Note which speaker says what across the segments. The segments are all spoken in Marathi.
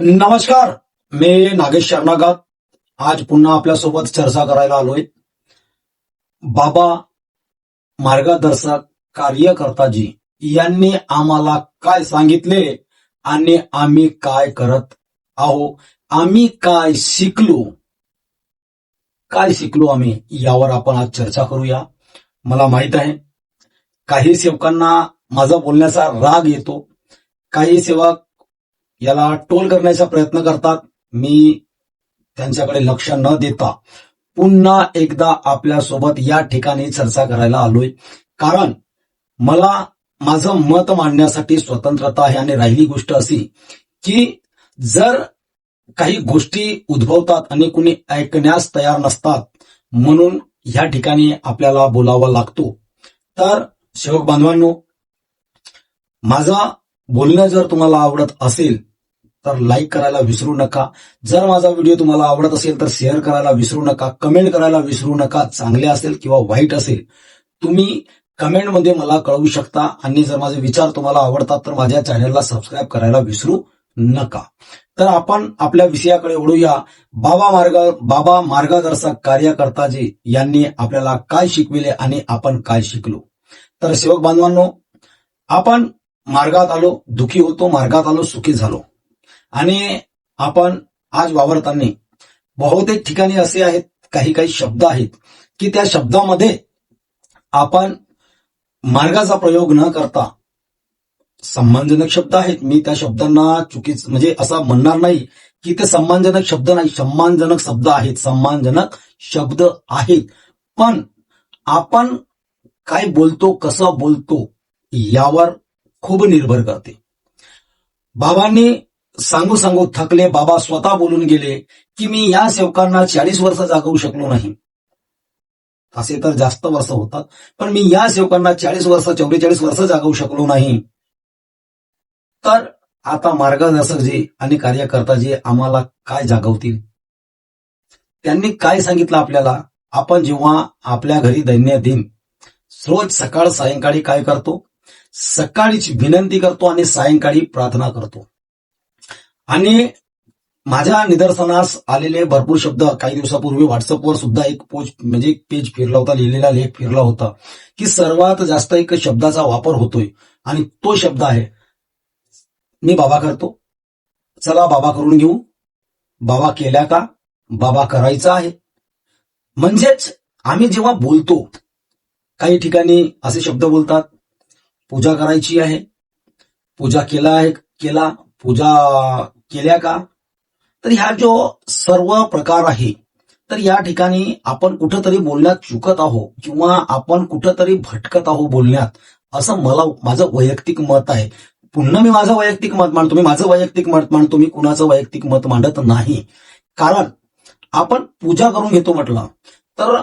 Speaker 1: नमस्कार मी नागेश शर्णागात आज पुन्हा आपल्यासोबत चर्चा करायला आलोय. बाबा मार्गदर्शक कार्यकर्ताजी यांनी आम्हाला काय सांगितले आणि आम्ही काय करत आहो? आम्ही काय शिकलो? काय शिकलो आम्ही? यावर आपण आज चर्चा करूया. मला माहीत आहे काही सेवकांना माझा बोलण्याचा राग येतो. काही सेवक याला टोल करण्याचा प्रयत्न करतात. मी त्यांच्याकडे लक्ष न देता पुन्हा एकदा आपल्यासोबत या ठिकाणी चर्चा करायला आलोय. कारण मला माझं मत मांडण्यासाठी स्वतंत्रता आहे आणि राहिली गोष्ट अशी की जर काही गोष्टी उद्भवतात आणि कुणी ऐकण्यास तयार नसतात म्हणून ह्या ठिकाणी आपल्याला बोलावा लागतो. तर सेवक बांधवांनो माझा बोलणं जर तुम्हाला आवडत असेल तर लाईक करायला विसरू नका. जर माझा व्हिडिओ तुम्हाला आवडत असेल तर शेअर करायला विसरू नका. कमेंट करायला विसरू नका. चांगले असेल किंवा वाईट असेल तुम्ही कमेंटमध्ये मला कळवू शकता. आणि जर माझे विचार तुम्हाला आवडतात तर माझ्या चॅनलला सबस्क्राईब करायला विसरू नका. तर आपण आपल्या विषयाकडे ओढूया बाबा मार्ग बाबा मार्गदर्शक कार्यकर्ताजी यांनी आपल्याला काय शिकविले आणि आपण काय शिकलो? तर सेवक बांधवांनो आपण मार्गात आलो दुखी होतो मार्गात आलो सुखी झालो. आणि आपण आज वावरताना बहुतेक ठिकाणी असे आहेत काही काही शब्द आहेत की त्या शब्दामध्ये आपण मार्गाचा प्रयोग न करता सन्मानजनक शब्द आहेत. मी त्या शब्दांना चुकीच म्हणजे असा म्हणणार नाही की ते सन्मानजनक शब्द नाही. सन्मानजनक शब्द आहेत सन्मानजनक शब्द आहेत. पण आपण काय बोलतो कसं बोलतो यावर खूप निर्भर करते. बाबांनी सांगू सांगू थकले बाबा स्वतः बोलून गेले की मी या सेवकांना चाळीस वर्ष जागवू शकलो नाही. असे तर जास्त वर्ष होतात पण मी या सेवकांना चाळीस वर्ष चौवेचाळीस वर्ष जागवू शकलो नाही. तर आता मार्गदर्शक जे आणि कार्यकर्ता जे आम्हाला काय जागवतील? त्यांनी काय सांगितलं आपल्याला? आपण जेव्हा आपल्या घरी दैनंदिन रोज सकाळ सायंकाळी काय करतो? सकाळीच विनंती करतो आणि सायंकाळी प्रार्थना करतो. आणि माझ्या निदर्शनास आलेले भरपूर शब्द काही दिवसापूर्वी व्हॉट्सअपवर सुद्धा एक पोच म्हणजे एक पेज फिरला होता लिहिलेला लेख फिरला होता की सर्वात जास्त एक शब्दाचा वापर होतोय आणि तो शब्द आहे मी बाबा करतो. चला बाबा करून घेऊ. बाबा केल्या का? बाबा करायचा आहे. म्हणजेच आम्ही जेव्हा बोलतो काही ठिकाणी असे शब्द बोलतात पूजा करायची आहे. पूजा केला आहे केला पूजा केल्या का? तर ह्या जो सर्व प्रकार आहे तर या ठिकाणी आपण कुठंतरी बोलण्यात चुकत आहो किंवा आपण कुठंतरी भटकत आहो बोलण्यात असं मला माझं वैयक्तिक मत आहे. पुन्हा मी माझं वैयक्तिक मत मांडतो. मी माझं वैयक्तिक मत मांडतो. मी कुणाचं वैयक्तिक मत मांडत नाही. कारण आपण पूजा करून घेतो म्हटलं तर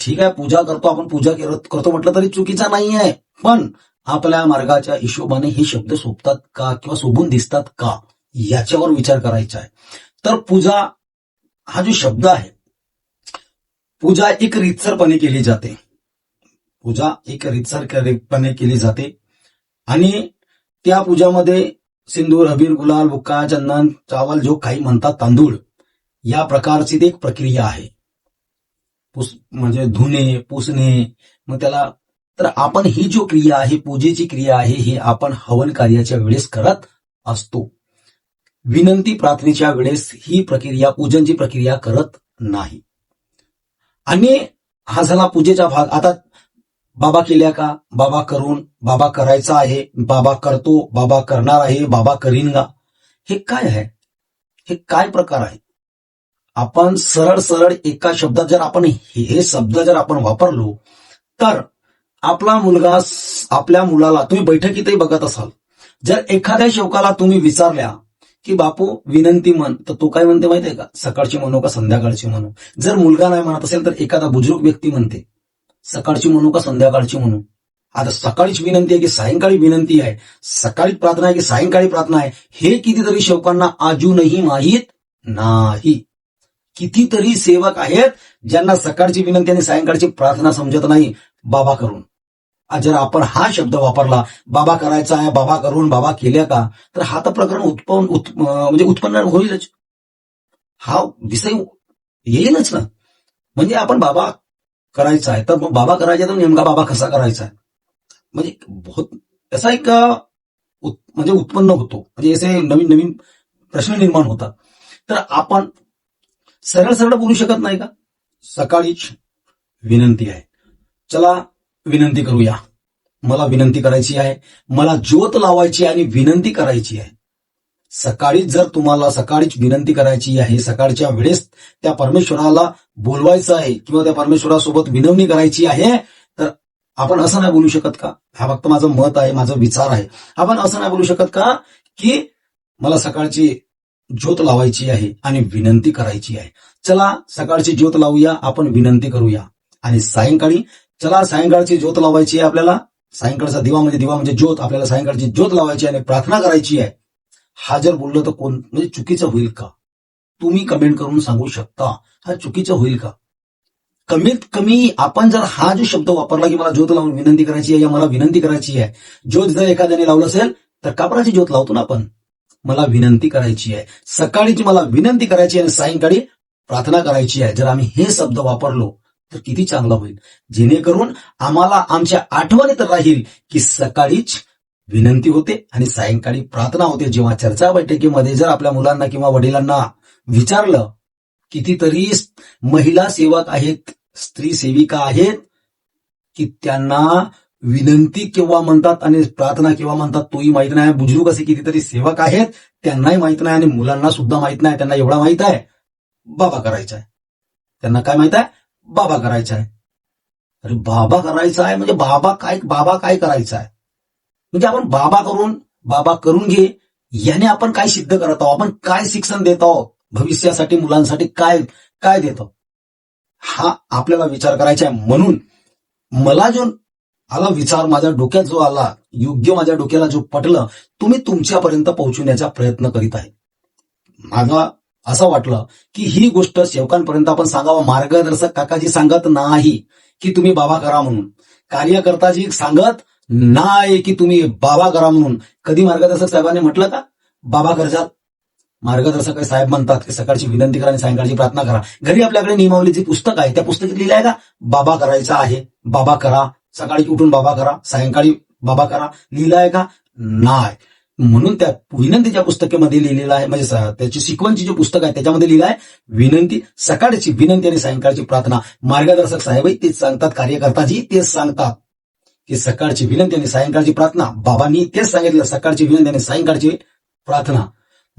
Speaker 1: ठीक आहे पूजा करतो आपण पूजा करतो म्हटलं तरी चुकीचा नाही आहे पण आपल्या मार्गाच्या हिशोबाने हे शब्द सोपतात का किंवा शोभून दिसतात का याच्यावर विचार करायचा आहे. तर पूजा हा जो शब्द आहे पूजा एक रितसरपणे केली जाते. पूजा एक रितसरपणे केली जाते. आणि त्या पूजामध्ये सिंदूर अबीर गुलाल बुक्का चंदन चावल जो काही म्हणतात तांदूळ या प्रकारची ती एक प्रक्रिया आहे. पुस म्हणजे धुणे पुसणे मग त्याला तर आपण ही जो क्रिया आहे पूजेची क्रिया आहे ही आपण हवन कार्याच्या वेळेस करत असतो. विनंती प्रार्थनेच्या वेळेस ही प्रक्रिया पूजनची प्रक्रिया करत नाही. आणि हा झाला पूजेचा भाग. आता बाबा केल्या का? बाबा करून बाबा करायचा आहे बाबा करतो बाबा करणार आहे बाबा करीन का हे काय आहे? हे काय प्रकार आहे? आपण सरळ सरळ एका शब्दात जर आपण हे हे शब्द जर आपण वापरलो तर आपला मुलगा आपल्या मुलाला तुम्ही बैठकीतही बघत असाल. जर एखाद्या शेवकाला तुम्ही विचारल्या की बापू विनंती म्हण तर तो काय म्हणते माहितीये का? सकाळची म्हणू का संध्याकाळची म्हणू? जर मुलगा नाही म्हणत असेल तर एखादा बुजुर्ग व्यक्ती म्हणते सकाळची म्हणू का संध्याकाळची म्हणू? आता सकाळीच विनंती आहे की सायंकाळी विनंती आहे? सकाळी प्रार्थना आहे की सायंकाळी प्रार्थना आहे? हे कितीतरी शेवकांना अजूनही माहीत नाही. कितीतरी सेवक आहेत ज्यांना सकाळची विनंती आणि सायंकाळची प्रार्थना समजत नाही. बाबा करून. जर आपण हा शब्द वापरला बाबा करायचा आहे बाबा करून बाबा केल्या का तर हा तर प्रकरण उत्पन्न उत- म्हणजे उत्पन्न होईलच. हा विषय येईलच ना. म्हणजे आपण बाबा करायचा आहे तर बाबा करायचा तर नेमका बाबा कसा करायचा आहे? म्हणजे बहुत असा एक म्हणजे उत्पन्न होतो. म्हणजे असे नवीन नवीन प्रश्न निर्माण होतात. तर आपण सरळ सरळ बोलू शकत नाही का? सकाळीच विनंती आहे. चला विनंती करूया. मला विनंती करायची आहे. मला ज्योत लावायची आहे आणि विनंती करायची आहे. सकाळीच जर तुम्हाला सकाळीच विनंती करायची आहे सकाळच्या वेळेस त्या परमेश्वराला बोलवायचं आहे किंवा त्या परमेश्वरासोबत विनवणी करायची आहे तर आपण असं नाही बोलू शकत का? हा फक्त माझं मत आहे माझा विचार आहे. आपण असं नाही बोलू शकत का? की मला सकाळची ज्योत लावायची आहे आणि विनंती करायची आहे. चला सकाळची ज्योत लावूया आपण विनंती करूया. आणि सायंकाळी चला सायंकाळची ज्योत लावायची आहे आपल्याला. सायंकाळचा दिवा म्हणजे दिवा म्हणजे ज्योत. आपल्याला सायंकाळची ज्योत लावायची आहे आणि प्रार्थना करायची आहे. हा जर बोललो तर कोण? म्हणजे चुकीचं होईल का? तुम्ही कमेंट करून सांगू शकता. हा चुकीचं होईल का? कमीत कमी आपण जर हा जो शब्द वापरला की मला ज्योत लावून विनंती करायची आहे या मला विनंती करायची आहे. ज्योत जर एखाद्याने लावलं असेल तर कापराची ज्योत लावतो ना आपण. मला विनंती करायची आहे. सकाळीची मला विनंती करायची आहे आणि सायंकाळी प्रार्थना करायची आहे. जर आम्ही हे शब्द वापरलो तर किती चांगलं होईल? जेणेकरून आम्हाला आमच्या आठवणीत राहील की सकाळीच विनंती होते आणि सायंकाळी प्रार्थना होते. जेव्हा चर्चा बैठकीमध्ये जर आपल्या मुलांना किंवा वडिलांना विचारलं कितीतरी महिला सेवक आहेत स्त्री सेविका आहेत की त्यांना विनंती केव्हा म्हणतात आणि प्रार्थना केव्हा म्हणतात तोही माहीत नाही. बुजुर्ग असे कितीतरी सेवक आहेत त्यांनाही माहीत नाही आणि मुलांना सुद्धा माहीत नाही. त्यांना एवढा माहीत आहे. बाबा करायचा आहे. त्यांना काय माहीत आहे? बाबा करायचा आहे अरे बाबा करायचा आहे म्हणजे बाबा काय बाबा काय करायचा आहे म्हणजे आपण बाबा करून बाबा करून घे याने आपण काय सिद्ध करत आहोत? आपण काय शिक्षण देत आहोत? भविष्यासाठी मुलांसाठी काय काय देतो हा आपल्याला विचार करायचा आहे म्हणून. मला जो आला विचार माझ्या डोक्यात जो आला योग्य माझ्या डोक्याला जो पटलं तुम्ही तुमच्यापर्यंत पोहोचवण्याचा प्रयत्न करीत आहे. माझा असं वाटलं की ही गोष्ट सेवकांपर्यंत आपण सांगावं. मार्गदर्शक काकाजी सांगत नाही की तुम्ही बाबा करा म्हणून. कार्यकर्ताजी सांगत नाही की तुम्ही बाबा करा म्हणून. कधी मार्गदर्शक साहेबांनी म्हटलं का? बाबा करजाल. मार्गदर्शक साहेब म्हणतात की सकाळची विनंती करा आणि सायंकाळची प्रार्थना करा. घरी आपल्याकडे नियमावलीचे पुस्तक आहे त्या पुस्तकात लिहिलं आहे का बाबा करायचा आहे बाबा करा. सकाळी उठून बाबा करा सायंकाळी बाबा करा. लिहिलं आहे का? नाही. म्हणून त्या विनंतीच्या पुस्तकामध्ये लिहिलेलं आहे म्हणजे त्याची सिक्वन्सची जे पुस्तक आहे त्याच्यामध्ये लिहिलं आहे विनंती सकाळची विनंती आणि सायंकाळची प्रार्थना. मार्गदर्शक साहेबही तेच सांगतात कार्यकर्ताजी तेच सांगतात की सकाळची विनंती आणि सायंकाळची प्रार्थना. बाबांनी तेच सांगितलं सकाळची विनंती आणि सायंकाळची प्रार्थना.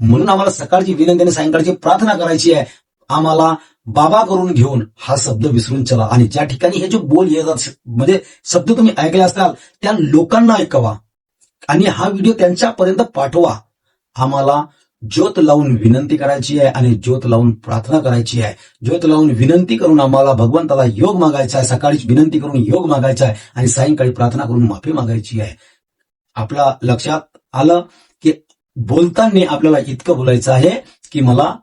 Speaker 1: म्हणून आम्हाला सकाळची विनंती आणि सायंकाळची प्रार्थना करायची आहे. आम्हाला बाबा करून घेऊन हा शब्द विसरून चला. आणि ज्या ठिकाणी हे जे बोल येतात म्हणजे शब्द तुम्ही ऐकले असताल त्या लोकांना ऐकवा. आणि हा व्हिडिओ त्यांच्यापर्यंत पाठवा. आम्हाला ज्योत लावून विनंती करायची आहे आणि ज्योत लावून प्रार्थना करायची आहे. ज्योत लावून विनंती करून आम्हाला भगवंताला योग मागायचा आहे. सकाळीच विनंती करून योग मागायचा आहे आणि सायंकाळी प्रार्थना करून माफी मागायची आहे. आपल्या लक्षात आलं की बोलताना आपल्याला इतकं बोलायचं आहे की मला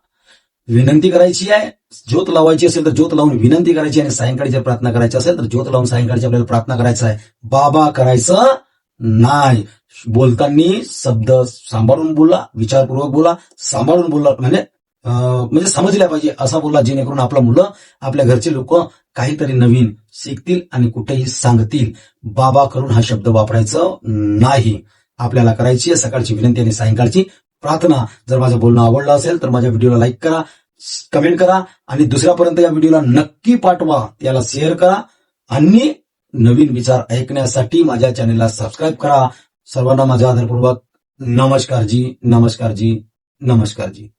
Speaker 1: विनंती करायची आहे. ज्योत लावायची असेल तर ज्योत लावून विनंती करायची आणि सायंकाळी जर प्रार्थना करायची असेल तर ज्योत लावून सायंकाळची आपल्याला प्रार्थना करायचं आहे बाबा करायचं नाही. बोलताना शब्द सांभाळून बोला विचारपूर्वक बोला सांभाळून बोला म्हणजे अं, म्हणजे समजल्या पाहिजे असा बोला जेणेकरून आपला मुलं आपल्या घरचे लोक काहीतरी नवीन शिकतील आणि कुठेही सांगतील. बाबा करून हा शब्द वापरायचं नाही. आपल्याला करायची आहे सकाळची विनंती आणि सायंकाळची प्रार्थना. जर माझं बोलणं आवडलं असेल तर माझ्या व्हिडिओला लाईक करा कमेंट करा आणि दुसऱ्यापर्यंत या व्हिडिओला नक्की पाठवा. त्याला शेअर करा आणि नवीन विचार ऐकण्यासाठी माझ्या चॅनेलला सबस्क्राईब करा. सर्वांना माझा आदरपूर्वक नमस्कार जी नमस्कार जी नमस्कार जी.